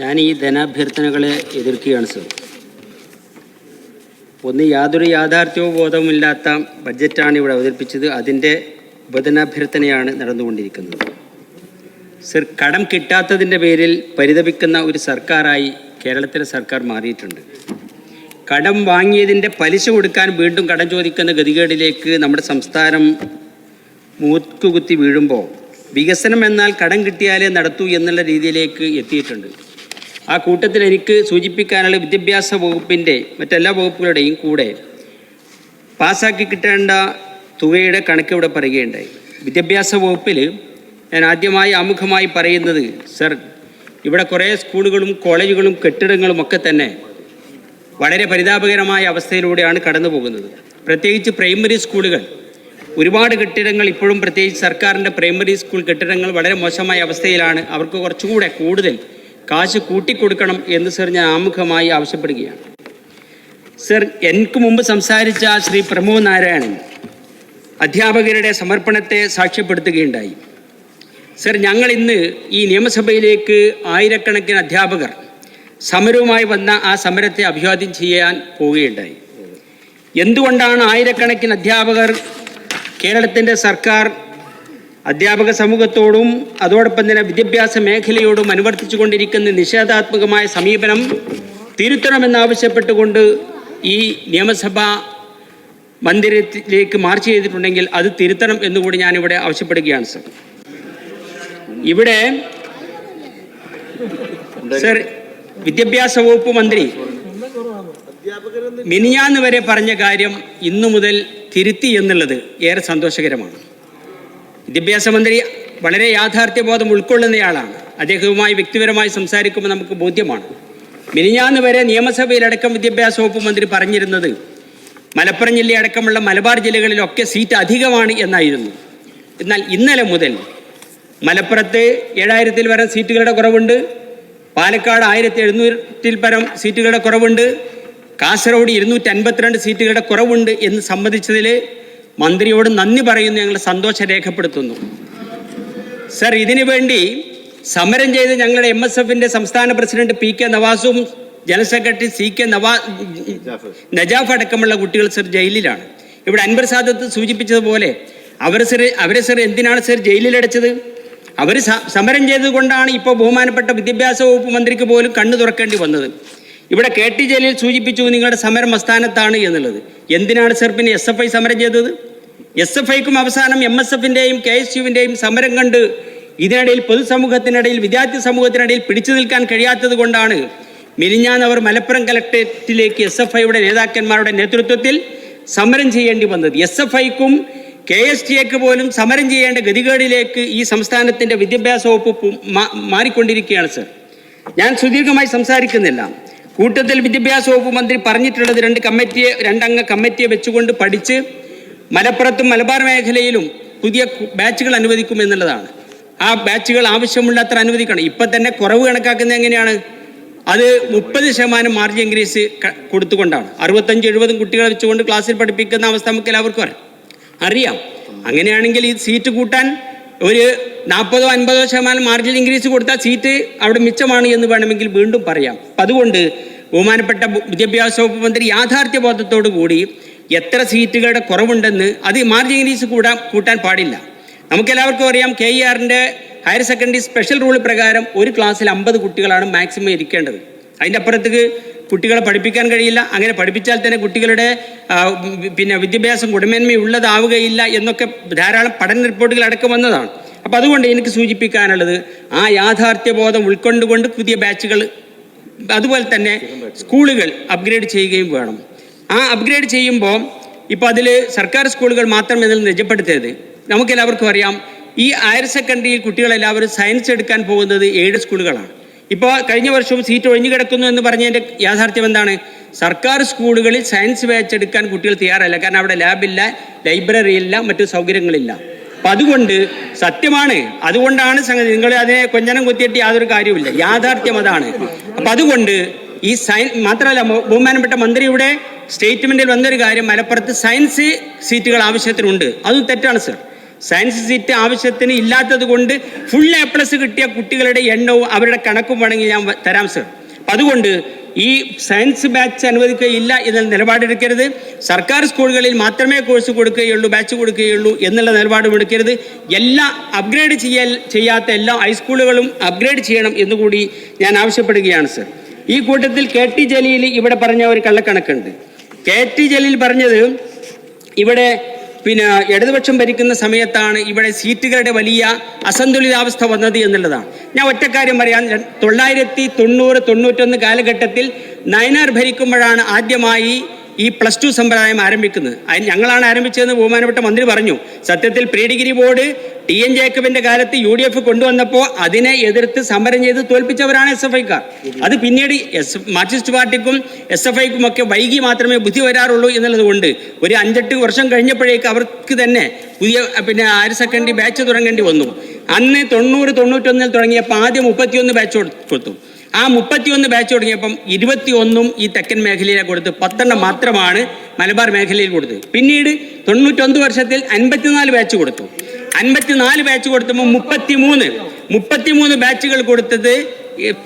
ഞാൻ ഈ ധനാഭ്യർത്ഥനകളെ എതിർക്കുകയാണ് സർ. ഒന്ന് യാതൊരു യാഥാർത്ഥ്യവും ബോധവുമില്ലാത്ത ബഡ്ജറ്റാണ് ഇവിടെ അവതരിപ്പിച്ചത്. അതിന്റെ ഉപധനാഭ്യർത്ഥനയാണ് നടന്നുകൊണ്ടിരിക്കുന്നത്. സർ കടം കിട്ടാത്തതിന്റെ പേരിൽ പരിതപിക്കുന്ന ഒരു സർക്കാരായി കേരളത്തിലെ സർക്കാർ മാറിയിട്ടുണ്ട്. കടം വാങ്ങിയതിന്റെ പലിശ കൊടുക്കാൻ വീണ്ടും കടം ചോദിക്കുന്ന ഗതികേടിലേക്ക് നമ്മുടെ സംസ്ഥാനം മൂക്കുകുത്തി വീഴുമ്പോൾ വികസനം എന്നാൽ കടം കിട്ടിയാലേ നടത്തൂ എന്നുള്ള രീതിയിലേക്ക് എത്തിയിട്ടുണ്ട്. ആ കൂട്ടത്തിൽ എനിക്ക് സൂചിപ്പിക്കാനുള്ള വിദ്യാഭ്യാസ വകുപ്പിന്റെ മറ്റെല്ലാ വകുപ്പുകളുടെയും കൂടെ പാസ്സാക്കി കിട്ടേണ്ട തുകയുടെ കണക്ക് ഇവിടെ പറയുകയുണ്ടായി. വിദ്യാഭ്യാസ വകുപ്പിൽ ഞാൻ ആദ്യമായി ആമുഖമായി പറയുന്നത് സർ ഇവിടെ കുറേ സ്കൂളുകളും കോളേജുകളും കെട്ടിടങ്ങളും ഒക്കെ തന്നെ വളരെ പരിതാപകരമായ അവസ്ഥയിലൂടെയാണ് കടന്നു പോകുന്നത് പ്രത്യേകിച്ച് പ്രൈമറി സ്കൂളുകൾ. ഒരുപാട് കെട്ടിടങ്ങൾ ഇപ്പോഴും പ്രത്യേകിച്ച് സർക്കാരിന്റെ പ്രൈമറി സ്കൂൾ കെട്ടിടങ്ങൾ വളരെ മോശമായ അവസ്ഥയിലാണ്. അവർക്ക് കുറച്ചുകൂടെ കൂടുതൽ കാശ് കൂട്ടിക്കൊടുക്കണം എന്ന് സർ ഞാൻ ആമുഖമായി ആവശ്യപ്പെടുകയാണ്. സർ എനിക്ക് മുമ്പ് സംസാരിച്ച ശ്രീ പ്രമോദ് നാരായണൻ അധ്യാപകരുടെ സമർപ്പണത്തെ സാക്ഷ്യപ്പെടുത്തുകയുണ്ടായി. സർ ഞങ്ങൾ ഇന്ന് ഈ നിയമസഭയിലേക്ക് ആയിരക്കണക്കിന് അധ്യാപകർ സമരവുമായി വന്ന ആ സമരത്തെ അഭിവാദ്യം ചെയ്യാൻ പോവുകയുണ്ടായി. എന്തുകൊണ്ടാണ് ആയിരക്കണക്കിന് അധ്യാപകർ കേരളത്തിന്റെ സർക്കാർ അധ്യാപക സമൂഹത്തോടും അതോടൊപ്പം തന്നെ വിദ്യാഭ്യാസ മേഖലയോടും അനുവർത്തിച്ചു കൊണ്ടിരിക്കുന്ന നിഷേധാത്മകമായ സമീപനം തിരുത്തണമെന്നാവശ്യപ്പെട്ടുകൊണ്ട് ഈ നിയമസഭാ മന്ദിരത്തിലേക്ക് മാർച്ച് ചെയ്തിട്ടുണ്ടെങ്കിൽ അത് തിരുത്തണം എന്നുകൂടി ഞാനിവിടെ ആവശ്യപ്പെടുകയാണ് സർ. ഇവിടെ സർ വിദ്യാഭ്യാസ വകുപ്പ് മന്ത്രി മിനിഞ്ഞാന്ന് വരെ പറഞ്ഞ കാര്യം ഇന്നു മുതൽ തിരുത്തി എന്നുള്ളത് ഏറെ സന്തോഷകരമാണ്. വിദ്യാഭ്യാസ മന്ത്രി വളരെ യാഥാർത്ഥ്യബോധം ഉൾക്കൊള്ളുന്നയാളാണ്. അദ്ദേഹവുമായി വ്യക്തിപരമായി സംസാരിക്കുമ്പോൾ നമുക്ക് ബോധ്യമാണ്. മിനിഞ്ഞാന്ന് വരെ നിയമസഭയിലടക്കം വിദ്യാഭ്യാസ വകുപ്പ് മന്ത്രി പറഞ്ഞിരുന്നത് മലപ്പുറം ജില്ലയടക്കമുള്ള മലബാർ ജില്ലകളിലൊക്കെ സീറ്റ് അധികമാണ് എന്നായിരുന്നു. എന്നാൽ ഇന്നലെ മുതൽ മലപ്പുറത്ത് ഏഴായിരത്തിൽ വരെ സീറ്റുകളുടെ കുറവുണ്ട്. പാലക്കാട് ആയിരത്തി എഴുന്നൂറ്റിൽ പരം സീറ്റുകളുടെ കുറവുണ്ട്. കാസർഗോഡ് ഇരുന്നൂറ്റി അൻപത്തിരണ്ട് സീറ്റുകളുടെ കുറവുണ്ട് എന്ന് സംബന്ധിച്ചതിൽ മന്ത്രിയോട് നന്ദി പറയുന്നു ഞങ്ങൾ സന്തോഷം രേഖപ്പെടുത്തുന്നു. സർ ഇതിനു വേണ്ടി സമരം ചെയ്ത് ഞങ്ങളുടെ എം എസ് എഫിന്റെ സംസ്ഥാന പ്രസിഡന്റ് പി കെ നവാസും general secretary C K നവാ Najaf അടക്കമുള്ള കുട്ടികൾ സർ ജയിലിലാണ്. ഇവിടെ അൻവർ സാദത്ത് സൂചിപ്പിച്ചതുപോലെ അവർ സർ അവരെ സർ എന്തിനാണ് സർ ജയിലിലടച്ചത്? അവർ സമരം ചെയ്തുകൊണ്ടാണ് ഇപ്പോൾ ബഹുമാനപ്പെട്ട വിദ്യാഭ്യാസ വകുപ്പ് മന്ത്രിക്ക് പോലും കണ്ണു തുറക്കേണ്ടി വന്നത്. ഇവിടെ കെ ടി ജലീൽ സൂചിപ്പിച്ചു നിങ്ങളുടെ സമരം അസ്ഥാനത്താണ് എന്നുള്ളത്. എന്തിനാണ് സർ പിന്നെ എസ് എഫ് ഐ സമരം ചെയ്തത്? എസ് എഫ് ഐക്കും അവസാനം എം എസ് എഫിന്റെയും കെ എസ് യുവിന്റെയും സമരം കണ്ട് ഇതിനിടയിൽ പൊതുസമൂഹത്തിനിടയിൽ വിദ്യാർത്ഥി സമൂഹത്തിനിടയിൽ പിടിച്ചു നിൽക്കാൻ കഴിയാത്തത് കൊണ്ടാണ് മിനിഞ്ഞാന്ന് അവർ മലപ്പുറം കലക്ടറേറ്റിലേക്ക് എസ് എഫ് ഐയുടെ നേതാക്കന്മാരുടെ നേതൃത്വത്തിൽ സമരം ചെയ്യേണ്ടി വന്നത്. എസ് എഫ് ഐക്കും കെ എസ് ടി എക്ക് പോലും സമരം ചെയ്യേണ്ട ഗതികേടിലേക്ക് ഈ സംസ്ഥാനത്തിന്റെ വിദ്യാഭ്യാസ വകുപ്പ് മാറിക്കൊണ്ടിരിക്കുകയാണ് സർ. ഞാൻ സുദീർഘമായി സംസാരിക്കുന്നില്ല. കൂട്ടത്തിൽ വിദ്യാഭ്യാസ വകുപ്പ് മന്ത്രി പറഞ്ഞിട്ടുള്ളത് രണ്ട് കമ്മിറ്റിയെ രണ്ടംഗ കമ്മിറ്റിയെ വെച്ചുകൊണ്ട് പഠിച്ച് മലപ്പുറത്തും മലബാർ മേഖലയിലും പുതിയ ബാച്ചുകൾ അനുവദിക്കും എന്നുള്ളതാണ്. ആ ബാച്ചുകൾ ആവശ്യമുള്ളത്ര അനുവദിക്കണം. ഇപ്പം തന്നെ കുറവ് കണക്കാക്കുന്നത് എങ്ങനെയാണ്? അത് മുപ്പത് ശതമാനം മാർജിൻ ഇൻക്രീസ് കൊടുത്തുകൊണ്ടാണ്. അറുപത്തഞ്ച് എഴുപതും കുട്ടികളെ വെച്ചുകൊണ്ട് ക്ലാസ്സിൽ പഠിപ്പിക്കുന്ന അവസ്ഥ നമുക്ക് എല്ലാവർക്കും അറിയാം. അങ്ങനെയാണെങ്കിൽ ഈ സീറ്റ് കൂട്ടാൻ ഒരു നാൽപ്പതോ അൻപതോ ശതമാനം മാർജിൻ ഇൻക്രീസ് കൊടുത്താൽ സീറ്റ് അവിടെ മിച്ചമാണ് എന്ന് വേണമെങ്കിൽ വീണ്ടും പറയാം. അതുകൊണ്ട് ബഹുമാനപ്പെട്ട വിദ്യാഭ്യാസ വകുപ്പ് മന്ത്രി യാഥാർത്ഥ്യബോധത്തോടു കൂടി എത്ര സീറ്റുകളുടെ കുറവുണ്ടെന്ന് അത് മാർജിൻ ഇൻക്രീസ് കൂടാൻ കൂട്ടാൻ പാടില്ല. നമുക്കെല്ലാവർക്കും അറിയാം കെ ഇ ആറിന്റെ ഹയർ സെക്കൻഡറി സ്പെഷ്യൽ റൂൾ പ്രകാരം ഒരു ക്ലാസ്സിൽ അമ്പത് കുട്ടികളാണ് മാക്സിമം ഇരിക്കേണ്ടത്. അതിന്റെ അപ്പുറത്തേക്ക് കുട്ടികളെ പഠിപ്പിക്കാൻ കഴിയില്ല. അങ്ങനെ പഠിപ്പിച്ചാൽ തന്നെ കുട്ടികളുടെ പിന്നെ വിദ്യാഭ്യാസം ഗുണമേന്മയുള്ളതാവുകയില്ല എന്നൊക്കെ ധാരാളം പഠന റിപ്പോർട്ടുകൾ അടക്കം വന്നതാണ്. അപ്പോൾ അതുകൊണ്ട് എനിക്ക് സൂചിപ്പിക്കാനുള്ളത് ആ യാഥാർത്ഥ്യബോധം ഉൾക്കൊണ്ടുകൊണ്ട് പുതിയ ബാച്ചുകൾ അതുപോലെ തന്നെ സ്കൂളുകൾ അപ്ഗ്രേഡ് ചെയ്യുകയും വേണം. ആ അപ്ഗ്രേഡ് ചെയ്യുമ്പോൾ ഇപ്പോൾ അതിൽ സർക്കാർ സ്കൂളുകൾ മാത്രം ഇതിൽ നിജപ്പെടുത്തരുത്. നമുക്കെല്ലാവർക്കും അറിയാം ഈ ഹയർ സെക്കൻഡറിയിൽ കുട്ടികളെല്ലാവരും സയൻസ് എടുക്കാൻ പോകുന്നത് ഏഴ് സ്കൂളുകളാണ്. ഇപ്പോൾ കഴിഞ്ഞ വർഷവും സീറ്റ് ഒഴിഞ്ഞു കിടക്കുന്നു എന്ന് പറഞ്ഞതിന്റെ യാഥാർത്ഥ്യം എന്താണ്? സർക്കാർ സ്കൂളുകളിൽ സയൻസ് ബാച്ച് എടുക്കാൻ കുട്ടികൾ തയ്യാറല്ല. കാരണം അവിടെ ലാബില്ല ലൈബ്രറി ഇല്ല മറ്റു സൗകര്യങ്ങളില്ല. അപ്പം അതുകൊണ്ട് സത്യമാണ്. അതുകൊണ്ടാണ് സംഗതി. നിങ്ങൾ അതിനെ കൊഞ്ഞനം കുത്തിയിട്ട് യാതൊരു കാര്യവുമില്ല. യാഥാർത്ഥ്യം അതാണ്. അപ്പം അതുകൊണ്ട് ഈ സയൻ മാത്രമല്ല ബഹു- ബഹുമാനപ്പെട്ട മന്ത്രിയുടെ സ്റ്റേറ്റ്മെന്റിൽ വന്നൊരു കാര്യം. മലപ്പുറത്ത് സയൻസ് സീറ്റുകൾ ആവശ്യത്തിനുണ്ട്. അതും തെറ്റാണ് സർ സയൻസ് സീറ്റ് ആവശ്യത്തിന് ഇല്ലാത്തത് കൊണ്ട് ഫുൾ എ പ്ലസ് കിട്ടിയ കുട്ടികളുടെ എണ്ണവും അവരുടെ കണക്കും വേണമെങ്കിൽ ഞാൻ തരാം സർ അപ്പം അതുകൊണ്ട് ഈ സയൻസ് ബാച്ച് അനുവദിക്കുകയില്ല എന്ന നിലപാടെടുക്കരുത്. സർക്കാർ സ്കൂളുകളിൽ മാത്രമേ കോഴ്സ് കൊടുക്കുകയുള്ളൂ ബാച്ച് കൊടുക്കുകയുള്ളൂ എന്നുള്ള നിലപാടും എടുക്കരുത്. എല്ലാ അപ്ഗ്രേഡ് ചെയ്യൽ ചെയ്യാത്ത എല്ലാ ഹൈസ്കൂളുകളും അപ്ഗ്രേഡ് ചെയ്യണം എന്നുകൂടി ഞാൻ ആവശ്യപ്പെടുകയാണ് സർ ഈ കൂട്ടത്തിൽ കെ ടി ജലീൽ ഇവിടെ പറഞ്ഞ ഒരു കള്ളക്കണക്കുണ്ട്. കെ ടി ജലീൽ പറഞ്ഞത് ഇവിടെ പിന്നെ ഇടതുപക്ഷം ഭരിക്കുന്ന സമയത്താണ് ഇവിടെ സീറ്റുകളുടെ വലിയ അസന്തുലിതാവസ്ഥ വന്നത് എന്നുള്ളതാണ്. ഞാൻ ഒറ്റക്കാര്യം പറയാൻ ര- തൊള്ളായിരത്തി തൊണ്ണൂറ് തൊണ്ണൂറ്റൊന്ന് കാലഘട്ടത്തിൽ നയനാർ ഭരിക്കുമ്പോഴാണ് ആദ്യമായി ഈ പ്ലസ് ടു സമ്പ്രദായം ആരംഭിക്കുന്നത്. അതിന് ഞങ്ങളാണ് ആരംഭിച്ചതെന്ന് ബഹുമാനപ്പെട്ട മന്ത്രി പറഞ്ഞു. സത്യത്തിൽ pre degree board T N ജേക്കബിന്റെ കാലത്ത് യു ഡി എഫ് കൊണ്ടുവന്നപ്പോൾ അതിനെ എതിർത്ത് സമരം ചെയ്ത് തോൽപ്പിച്ചവരാണ് എസ് എഫ് ഐക്കാർ അത് പിന്നീട് എസ് മാർക്സിസ്റ്റ് പാർട്ടിക്കും എസ് എഫ് ഐക്കും ഒക്കെ വൈകി മാത്രമേ ബുദ്ധി വരാറുള്ളൂ എന്നുള്ളത് കൊണ്ട് ഒരു അഞ്ചെട്ട് വർഷം കഴിഞ്ഞപ്പോഴേക്ക് അവർക്ക് തന്നെ പുതിയ പിന്നെ ഹയർ സെക്കൻഡറി ബാച്ച് തുടങ്ങേണ്ടി വന്നു. അന്ന് തൊണ്ണൂറ് തൊണ്ണൂറ്റൊന്നിൽ തുടങ്ങിയപ്പോൾ ആദ്യം മുപ്പത്തിയൊന്ന് ബാച്ച് കൊടുത്തു. ആ മുപ്പത്തിയൊന്ന് ബാച്ച് തുടങ്ങിയപ്പം ഇരുപത്തിയൊന്നും ഈ തെക്കൻ മേഖലയിലെ കൊടുത്ത് പത്തെണ്ണം മാത്രമാണ് മലബാർ മേഖലയിൽ കൊടുത്തത് പിന്നീട് തൊണ്ണൂറ്റൊന്ന് വർഷത്തിൽ അൻപത്തിനാല് ബാച്ച് കൊടുത്തു. അൻപത്തിനാല് ബാച്ച് കൊടുത്തപ്പോൾ മുപ്പത്തിമൂന്ന്. മുപ്പത്തിമൂന്ന് ബാച്ചുകൾ കൊടുത്തത്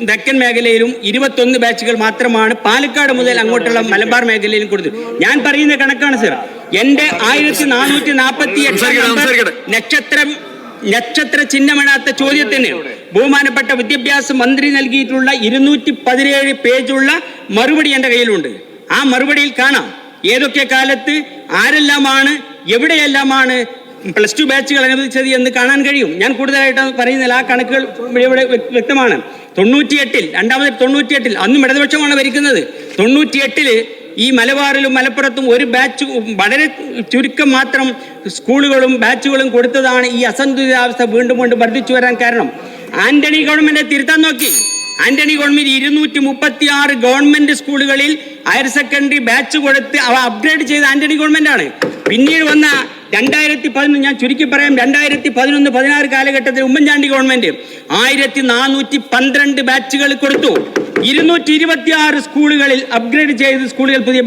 തെക്കൻ മേഖലയിലും ഇരുപത്തൊന്ന് ബാച്ചുകൾ മാത്രമാണ് പാലക്കാട് മുതൽ അങ്ങോട്ടുള്ള മലബാർ മേഖലയിലും കൊടുത്തു. ഞാൻ പറയുന്ന കണക്കാണ് സർ എന്റെ ആയിരത്തി നാനൂറ്റി നാൽപ്പത്തി എട്ട്. നക്ഷത്രം നക്ഷത്ര ചിഹ്നമിടാത്ത ചോദ്യത്തിന് ബഹുമാനപ്പെട്ട വിദ്യാഭ്യാസ മന്ത്രി നൽകിയിട്ടുള്ള ഇരുന്നൂറ്റി പതിനേഴ് പേജുള്ള മറുപടി എന്റെ കയ്യിലുണ്ട്. ആ മറുപടിയിൽ കാണാം. ഏതൊക്കെ കാലത്ത് ആരെല്ലാമാണ് എവിടെയെല്ലാമാണ് പ്ലസ് ടു ബാച്ചുകൾ അനുവദിച്ചത് എന്ന് കാണാൻ കഴിയും. ഞാൻ കൂടുതലായിട്ട് പറയുന്നില്ല ആ കണക്കുകൾ ഇവിടെ ഇവിടെ വ്യ- വ്യക്തമാണ്. തൊണ്ണൂറ്റിയെട്ടിൽ രണ്ടാമത് തൊണ്ണൂറ്റിയെട്ടിൽ അന്നും ഇടതുപക്ഷമാണ് ഭരിക്കുന്നത്. തൊണ്ണൂറ്റിയെട്ടിൽ ഈ മലബാറിലും മലപ്പുറത്തും ഒരു ബാച്ച് വളരെ ചുരുക്കം മാത്രം സ്കൂളുകളും ബാച്ചുകളും കൊടുത്തതാണ് ഈ അസന്തുലിതാവസ്ഥ വീണ്ടും കൊണ്ട് വർദ്ധിച്ചു വരാൻ കാരണം. ആന്റണി ഗവൺമെന്റ് തിരുത്താൻ നോക്കി. ആന്റണി ഗവൺമെന്റ് ഇരുന്നൂറ്റി മുപ്പത്തി ആറ് ഗവൺമെന്റ് സ്കൂളുകളിൽ ഹയർ സെക്കൻഡറി ബാച്ച് കൊടുത്ത് അവ അപ്ഗ്രേഡ് ചെയ്ത ആന്റണി ഗവൺമെന്റ് ആണ് പിന്നീട് വന്ന രണ്ടായിരത്തി പതിനൊന്ന് ഞാൻ ചുരുക്കി പറയാം രണ്ടായിരത്തി പതിനൊന്ന് പതിനാറ് കാലഘട്ടത്തിൽ ഉമ്മൻചാണ്ടി ഗവൺമെന്റ് ആയിരത്തി നാനൂറ്റി പന്ത്രണ്ട് ബാച്ചുകൾ കൊടുത്തു. ഇരുന്നൂറ്റി ഇരുപത്തി ആറ് സ്കൂളുകളിൽ അപ്ഗ്രേഡ് ചെയ്ത് സ്കൂളുകൾ പുതിയ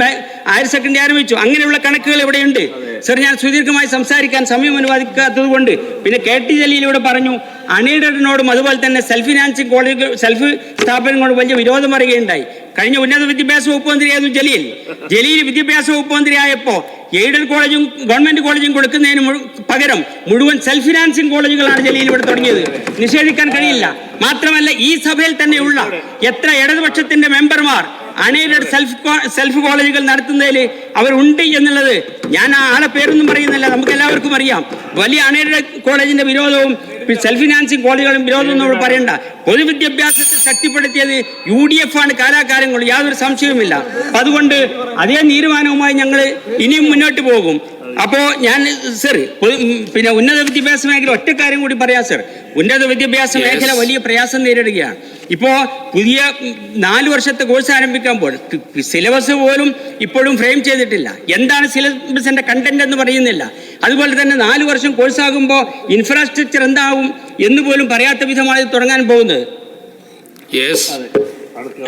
ഹയർ സെക്കൻഡറി ആരംഭിച്ചു. അങ്ങനെയുള്ള കണക്കുകൾ ഇവിടെയുണ്ട് സർ ഞാൻ സുദീർഘമായി സംസാരിക്കാൻ സമയം അനുവദിക്കാത്തത് കൊണ്ട് പിന്നെ കെ ടി ജലീലിവിടെ പറഞ്ഞു അൺഎയ്ഡഡിനോടും അതുപോലെ തന്നെ സെൽഫ് ഫിനാൻസിങ് കോളേജ് സെൽഫ് സ്ഥാപനങ്ങളോട് വലിയ വിരോധം പറയുകയുണ്ടായി കഴിഞ്ഞ ഉന്നത വിദ്യാഭ്യാസ വകുപ്പ് മന്ത്രിയായിരുന്നു ജലീൽ. ജലീൽ വിദ്യാഭ്യാസ വകുപ്പ് മന്ത്രിയായപ്പോൾ എയ്ഡഡ് കോളേജും ഗവൺമെന്റ് കോളേജും കൊടുക്കുന്നതിന് പകരം മുഴുവൻ സെൽഫ് ഫിനാൻസിങ് കോളേജുകളാണ് ജില്ലയിൽ ഇവിടെ തുടങ്ങിയത്. നിഷേധിക്കാൻ കഴിയില്ല. മാത്രമല്ല ഈ സഭയിൽ തന്നെയുള്ള എത്ര ഇടതുപക്ഷത്തിന്റെ മെമ്പർമാർ അൺഎയ്ഡഡ് സെൽഫ് സെൽഫ് കോളേജുകൾ നടത്തുന്നതിൽ അവരുണ്ട് എന്നുള്ളത് ഞാൻ ആ ആളെ പേരൊന്നും പറയുന്നില്ല നമുക്ക് എല്ലാവർക്കും അറിയാം. വലിയ അണയുടെ കോളേജിന്റെ വിരോധവും സെൽഫ് ഫിനാൻസിങ് കോളേജുകളും വിരോധവും നമ്മൾ പറയണ്ട. പൊതുവിദ്യാഭ്യാസത്തെ ശക്തിപ്പെടുത്തിയത് യു ഡി എഫ് ആണ് കാലാകാലം കൊണ്ട് യാതൊരു സംശയവുമില്ല. അപ്പൊ അതുകൊണ്ട് അതേ തീരുമാനവുമായി ഞങ്ങൾ ഇനിയും മുന്നോട്ട് പോകും. അപ്പോ ഞാൻ സർ പിന്നെ ഉന്നത വിദ്യാഭ്യാസ മേഖല ഒറ്റ കാര്യം കൂടി പറയാം സർ ഉന്നത വിദ്യാഭ്യാസ മേഖല വലിയ പ്രയാസം നേരിടുകയാണ്. ഇപ്പോ പുതിയ നാല് വർഷത്തെ കോഴ്സ് ആരംഭിക്കുമ്പോൾ സിലബസ് പോലും ഇപ്പോഴും ഫ്രെയിം ചെയ്തിട്ടില്ല. എന്താണ് സിലബസിന്റെ കണ്ടന്റ് എന്ന് പറയുന്നില്ല. അതുപോലെ തന്നെ നാല് വർഷം കോഴ്സ് ആകുമ്പോൾ ഇൻഫ്രാസ്ട്രക്ചർ എന്താവും എന്ന് പോലും പറയാത്ത വിധമാണ് ഇത് തുടങ്ങാൻ പോകുന്നത്.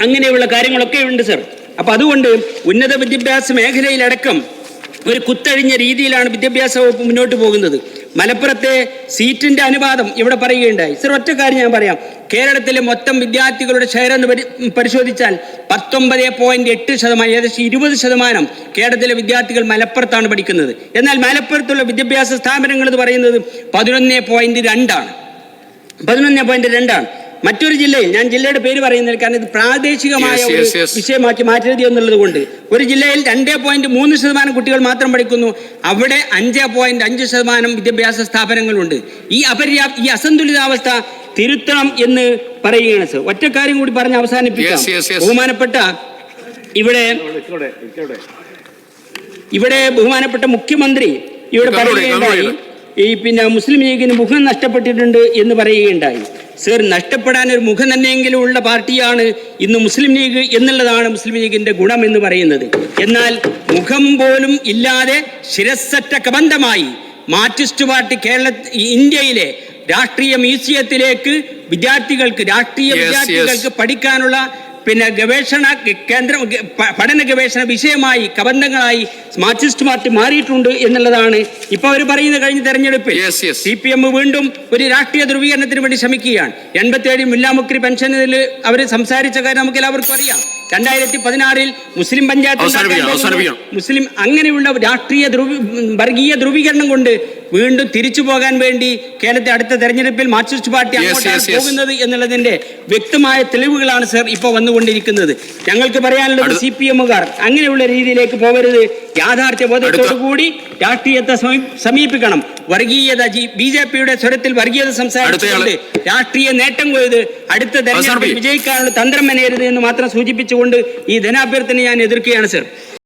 അങ്ങനെയുള്ള കാര്യങ്ങളൊക്കെ ഉണ്ട് സർ അപ്പൊ അതുകൊണ്ട് ഉന്നത വിദ്യാഭ്യാസ മേഖലയിലടക്കം ഒരു കുത്തഴിഞ്ഞ രീതിയിലാണ് വിദ്യാഭ്യാസ വകുപ്പ് മുന്നോട്ട് പോകുന്നത്. മലപ്പുറത്തെ സീറ്റിന്റെ അനുപാതം ഇവിടെ പറയുകയുണ്ടായി. സർ ഒറ്റ കാര്യം ഞാൻ പറയാം. കേരളത്തിലെ മൊത്തം വിദ്യാർത്ഥികളുടെ ഷെയർ എന്ന് പരിശോധിച്ചാൽ പത്തൊമ്പത് പോയിന്റ് എട്ട് ശതമാനം ഏകദേശം ഇരുപത് ശതമാനം കേരളത്തിലെ വിദ്യാർത്ഥികൾ മലപ്പുറത്താണ് പഠിക്കുന്നത്. എന്നാൽ മലപ്പുറത്തുള്ള വിദ്യാഭ്യാസ സ്ഥാപനങ്ങൾ എന്ന് പറയുന്നത് പതിനൊന്ന് പോയിന്റ് രണ്ടാണ്. പതിനൊന്ന് പോയിന്റ് രണ്ടാണ്. മറ്റൊരു ജില്ലയിൽ ഞാൻ ജില്ലയുടെ പേര് പറയുന്നില്ല കാരണം ഇത് പ്രാദേശികമായ ഒരു. വിഷയമാക്കി മാറ്റരുത് എന്നുള്ളത് കൊണ്ട്. ഒരു ജില്ലയിൽ രണ്ടേ പോയിന്റ് മൂന്ന് ശതമാനം കുട്ടികൾ മാത്രം പഠിക്കുന്നു. അവിടെ അഞ്ച് പോയിന്റ് അഞ്ച് ശതമാനം വിദ്യാഭ്യാസ സ്ഥാപനങ്ങളുണ്ട്. ഈ അപര്യാപ്ത ഈ അസന്തുലിതാവസ്ഥ തിരുത്തണം എന്ന് പറയുകയാണ് സർ. ഒറ്റ കാര്യം കൂടി പറഞ്ഞ് അവസാനിപ്പിക്കാം. ബഹുമാനപ്പെട്ട ഇവിടെ ഇവിടെ ബഹുമാനപ്പെട്ട മുഖ്യമന്ത്രി ഇവിടെ പറയുകയുണ്ടായി. ഈ പിന്നെ മുസ്ലിം ലീഗിന് മുഖം നഷ്ടപ്പെട്ടിട്ടുണ്ട് എന്ന് പറയുകയുണ്ടായി. സർ നഷ്ടപ്പെടാൻ ഒരു മുഖം തന്നെയെങ്കിലും ഉള്ള പാർട്ടിയാണ് ഇന്ന് മുസ്ലിം ലീഗ് എന്നുള്ളതാണ് മുസ്ലിം ലീഗിന്റെ ഗുണം എന്ന് പറയുന്നത്. എന്നാൽ മുഖം പോലും ഇല്ലാതെ ശിരസറ്റ കബന്ധമായി മാർക്സിസ്റ്റ് പാർട്ടി കേരള ഇന്ത്യയിലെ രാഷ്ട്രീയ മ്യൂസിയത്തിലേക്ക് വിദ്യാർത്ഥികൾക്ക് രാഷ്ട്രീയ. വിദ്യാർത്ഥികൾക്ക് പഠിക്കാനുള്ള പിന്നെ ഗവേഷണ കേന്ദ്രം പഠന ഗവേഷണ വിഷയമായി കബന്ധങ്ങളായി മാർക്സിസ്റ്റ് പാർട്ടി മാറിയിട്ടുണ്ട് എന്നുള്ളതാണ് ഇപ്പൊ അവർ പറയുന്ന കഴിഞ്ഞ തെരഞ്ഞെടുപ്പിൽ. സി പി എം വീണ്ടും ഒരു രാഷ്ട്രീയ ധ്രുവീകരണത്തിന് വേണ്ടി ശ്രമിക്കുകയാണ് എൺപത്തിയേഴ് മുല്ലാമുക്രി പെൻഷനിൽ അവർ സംസാരിച്ച കാര്യം നമുക്ക് എല്ലാവർക്കും അറിയാം രണ്ടായിരത്തി പതിനാറിൽ മുസ്ലിം പഞ്ചായത്ത്. മുസ്ലിം അങ്ങനെയുള്ള രാഷ്ട്രീയ ധ്രുവ വർഗീയ ധ്രുവീകരണം കൊണ്ട് വീണ്ടും തിരിച്ചു പോകാൻ വേണ്ടി കേരളത്തെ അടുത്ത തെരഞ്ഞെടുപ്പിൽ മാർക്സിസ്റ്റ് പാർട്ടി അങ്ങോട്ടാണ്. പോകുന്നത് എന്നുള്ളതിന്റെ വ്യക്തമായ തെളിവുകളാണ് സർ ഇപ്പോൾ വന്നുകൊണ്ടിരിക്കുന്നത്. ഞങ്ങൾക്ക് പറയാനുള്ളത് സി പി എമ്മുകാർ അങ്ങനെയുള്ള രീതിയിലേക്ക് പോകരുത്. യാഥാർത്ഥ്യ ബോധത്തോടു കൂടി രാഷ്ട്രീയത്തെ സമീപിക്കണം. വർഗീയത ബി ജെ പിയുടെ സ്വരത്തിൽ വർഗീയത സംസാരിച്ചുകൊണ്ട് രാഷ്ട്രീയ നേട്ടം കൊയ്ത് അടുത്ത തെരഞ്ഞെടുപ്പിൽ വിജയിക്കാനുള്ള തന്ത്രം മെനയരുത് എന്ന് മാത്രം സൂചിപ്പിച്ചുകൊണ്ട് ഈ ധനാഭ്യർത്ഥന ഞാൻ എതിർക്കുകയാണ് സർ.